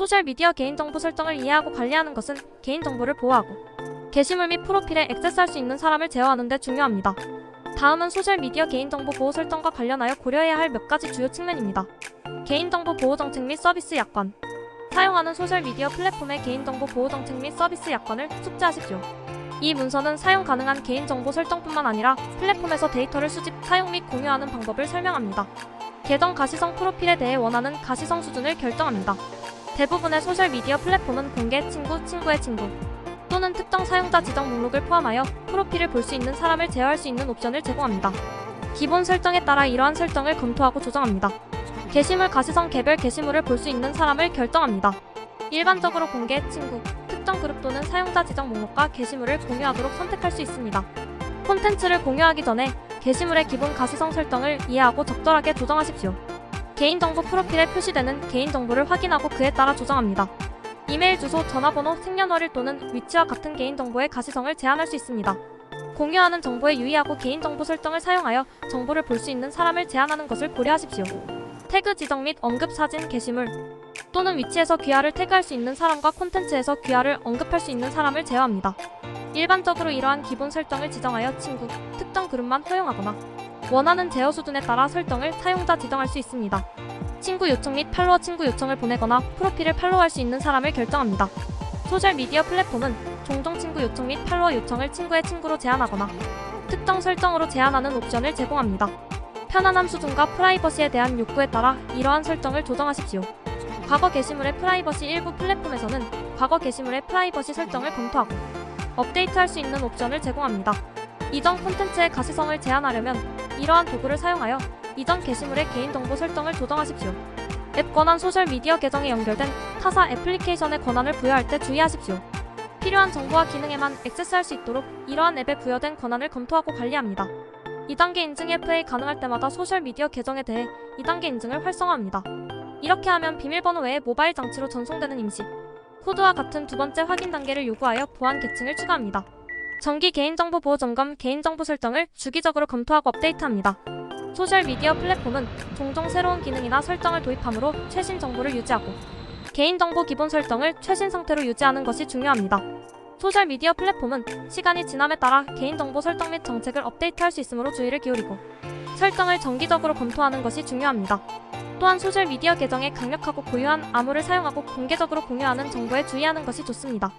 소셜미디어 개인정보 설정을 이해하고 관리하는 것은 개인정보를 보호하고 게시물 및 프로필에 액세스할 수 있는 사람을 제어하는 데 중요합니다. 다음은 소셜미디어 개인정보 보호 설정과 관련하여 고려해야 할 몇 가지 주요 측면입니다. 개인정보 보호 정책 및 서비스 약관 사용하는 소셜미디어 플랫폼의 개인정보 보호 정책 및 서비스 약관을 숙지하십시오. 이 문서는 사용 가능한 개인정보 설정뿐만 아니라 플랫폼에서 데이터를 수집, 사용 및 공유하는 방법을 설명합니다. 계정 가시성 프로필에 대해 원하는 가시성 수준을 결정합니다. 대부분의 소셜미디어 플랫폼은 공개, 친구, 친구의 친구 또는 특정 사용자 지정 목록을 포함하여 프로필을 볼 수 있는 사람을 제어할 수 있는 옵션을 제공합니다. 기본 설정에 따라 이러한 설정을 검토하고 조정합니다. 게시물 가시성 개별 게시물을 볼 수 있는 사람을 결정합니다. 일반적으로 공개, 친구, 특정 그룹 또는 사용자 지정 목록과 게시물을 공유하도록 선택할 수 있습니다. 콘텐츠를 공유하기 전에 게시물의 기본 가시성 설정을 이해하고 적절하게 조정하십시오. 개인정보 프로필에 표시되는 개인정보를 확인하고 그에 따라 조정합니다. 이메일 주소, 전화번호, 생년월일 또는 위치와 같은 개인정보의 가시성을 제한할 수 있습니다. 공유하는 정보에 유의하고 개인정보 설정을 사용하여 정보를 볼 수 있는 사람을 제한하는 것을 고려하십시오. 태그 지정 및 언급 사진, 게시물 또는 위치에서 귀하를 태그할 수 있는 사람과 콘텐츠에서 귀하를 언급할 수 있는 사람을 제어합니다. 일반적으로 이러한 기본 설정을 지정하여 친구, 특정 그룹만 허용하거나 원하는 제어 수준에 따라 설정을 사용자 지정할 수 있습니다. 친구 요청 및 팔로워 친구 요청을 보내거나 프로필을 팔로우할 수 있는 사람을 결정합니다. 소셜미디어 플랫폼은 종종 친구 요청 및 팔로워 요청을 친구의 친구로 제한하거나 특정 설정으로 제한하는 옵션을 제공합니다. 편안함 수준과 프라이버시에 대한 욕구에 따라 이러한 설정을 조정하십시오. 과거 게시물의 프라이버시 일부 플랫폼에서는 과거 게시물의 프라이버시 설정을 검토하고 업데이트할 수 있는 옵션을 제공합니다. 이전 콘텐츠의 가시성을 제한하려면 이러한 도구를 사용하여 이전 게시물의 개인정보 설정을 조정하십시오. 앱 권한 소셜미디어 계정에 연결된 타사 애플리케이션의 권한을 부여할 때 주의하십시오. 필요한 정보와 기능에만 액세스할 수 있도록 이러한 앱에 부여된 권한을 검토하고 관리합니다. 2단계 인증 FA 가능할 때마다 소셜미디어 계정에 대해 2단계 인증을 활성화합니다. 이렇게 하면 비밀번호 외에 모바일 장치로 전송되는 임시 코드와 같은 두 번째 확인 단계를 요구하여 보안 계층을 추가합니다. 정기 개인정보 보호 점검 개인정보 설정을 주기적으로 검토하고 업데이트합니다. 소셜미디어 플랫폼은 종종 새로운 기능이나 설정을 도입하므로 최신 정보를 유지하고 개인정보 기본 설정을 최신 상태로 유지하는 것이 중요합니다. 소셜미디어 플랫폼은 시간이 지남에 따라 개인정보 설정 및 정책을 업데이트할 수 있으므로 주의를 기울이고 설정을 정기적으로 검토하는 것이 중요합니다. 또한 소셜 미디어 계정에 강력하고 고유한 암호를 사용하고 공개적으로 공유하는 정보에 주의하는 것이 좋습니다.